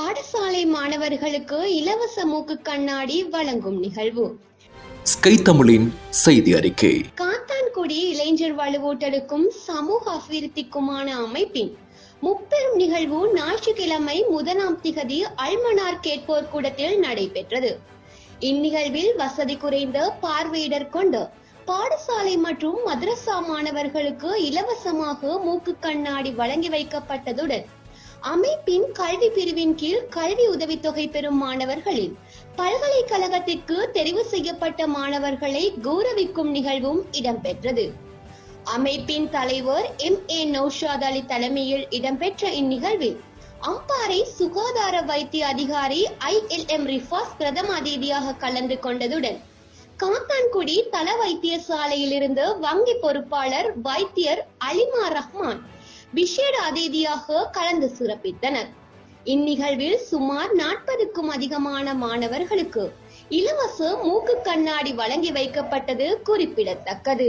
பாடசாலை மாணவர்களுக்கு இலவச மூக்கு கண்ணாடி வழங்கும் நிகழ்வு. ஸ்கை தமிழின் செய்தி அறிக்கை. காத்தான்குடி இளைஞர் வலுவூட்டலுக்கும் சமூக அபிவிருத்திக்குமான அமைப்பின் முப்பெரும் நிகழ்வு ஞாயிற்றுக்கிழமை முதலாம் திகதி அல்மனார் கேட்போர் கூடத்தில் நடைபெற்றது. இந்நிகழ்வில் வசதி குறைந்த பார்வையிடர் கொண்டு பாடசாலை மற்றும் மதரசா மாணவர்களுக்கு இலவசமாக மூக்கு கண்ணாடி வழங்கி வைக்கப்பட்டதுடன் அமைப்பின் கல்வி பிரிவின் கீழ் கல்வி உதவித்தொகை பெறும் மாணவர்களில் பல்கலைக்கழகத்திற்கு தெரிவு செய்யப்பட்ட மாணவர்களை கௌரவிக்கும் நிகழ்வும் இடம்பெற்றது. அமைப்பின் தலைவர் எம். ஏ. நௌஷாத் அலி தலைமையில் இடம்பெற்ற இந்நிகழ்வில் அம்பாறை சுகாதார வைத்திய அதிகாரி ஐ. எல். எம். ரிஃபாஸ் பிரதம அதிதியாக கலந்து கொண்டதுடன் காத்தான்குடி தல வைத்தியசாலையிலிருந்து வங்கி பொறுப்பாளர் வைத்தியர் அலிமா ரஹ்மான் விஷேட அதிதியாக கலந்து சிறப்பித்தனர். இந்நிகழ்வில் சுமார் நாற்பதுக்கும் அதிகமான மாணவர்களுக்கு இலவச மூக்கு கண்ணாடி வழங்கி வைக்கப்பட்டது குறிப்பிடத்தக்கது.